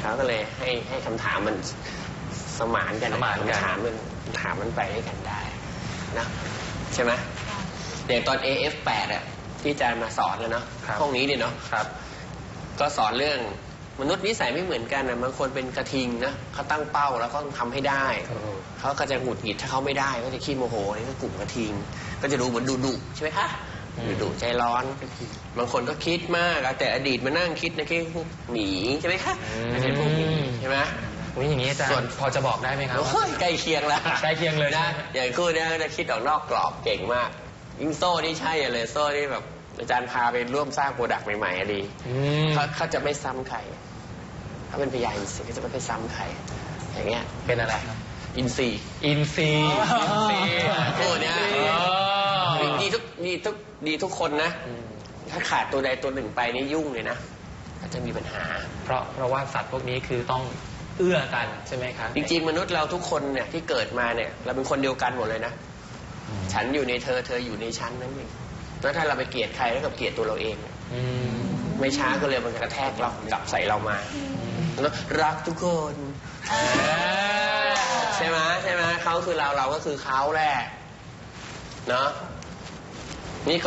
เขาก็เลยให้ให้คำถามมันสมานกันสมานกัน คำถามมันคำถามมันไปด้วยกันได้นะใช่ไหมอย่างตอน AF8 อะที่อาจารย์มาสอนแล้วเนาะครับ ห้องนี้เนี่ยเนาะครับ ก็สอนเรื่องมนุษย์นิสัยไม่เหมือนกันนะบางคนเป็นกระทิงนะเขาตั้งเป้าแล้วก็ต้องทำให้ได้ เขาก็จะหงุดหงิดถ้าเขาไม่ได้ ก็จะขี้โมโหนี่ก็กลุ่มกระทิง ก็จะดูเหมือนดุดุๆใช่ไหมคะอืม ดุดุๆใจร้อน บางคนก็คิดมากอะแต่อดีตมานั่งคิดนะคิดพวกหมีใช่ไหมคะไม่ใช่พวกหมีใช่ไหม อุ๊ยอย่างนี้อาจารส่วน ย์พอจะบอกได้ไหมครับว่าโอ้ยใกล้เคียงแล้วใกล้เคียงเลยนะใช่ไหมอย่างคู่เนี้ยก็จะคิดออกนอกกรอบเก่งมาก ยิ่งโซ่นี่ใช่เลยโซ่นี่แบบอาจารย์พาไปร่วมสร้างโปรดักต์ใหม่ๆอะดี อืมเขาเขาจะไม่ซ้ำใครเขาเป็นพยาอินทรีย์เขาจะไม่ไปซ้ำใคร อย่างเงี้ย เป็นอะไรครับ อินทรีย์อินซีย์อินซีย์โอ้เนี่ยอ๋อ ดีทุกดีทุกดีทุกคนนะอืมถ้าขาดตัวใดตัวหนึ่งไปนี่ยุ่งเลยนะก็จะมีปัญหา เพราะเพราะว่าสัตว์พวกนี้คือต้องเอื้อกันใช่ไหมครับ จริง ๆ มนุษย์เราทุกคนเนี่ยที่เกิดมาเนี่ย เราเป็นคนเดียวกันหมดเลยนะ ฉันอยู่ในเธอเธออยู่ในฉันนั่นเองแล้วถ้าเราไปเกลียดใครแล้วกับเกลียดตัวเราเองเนี่ยอืมไม่ช้าก็เลยมันกระแทกเรากลับใส่เรามาแล้วรักทุกคนใช่ไหมใช่ไหมเขาคือเราเราก็คือเขาแหละเนาะ นี่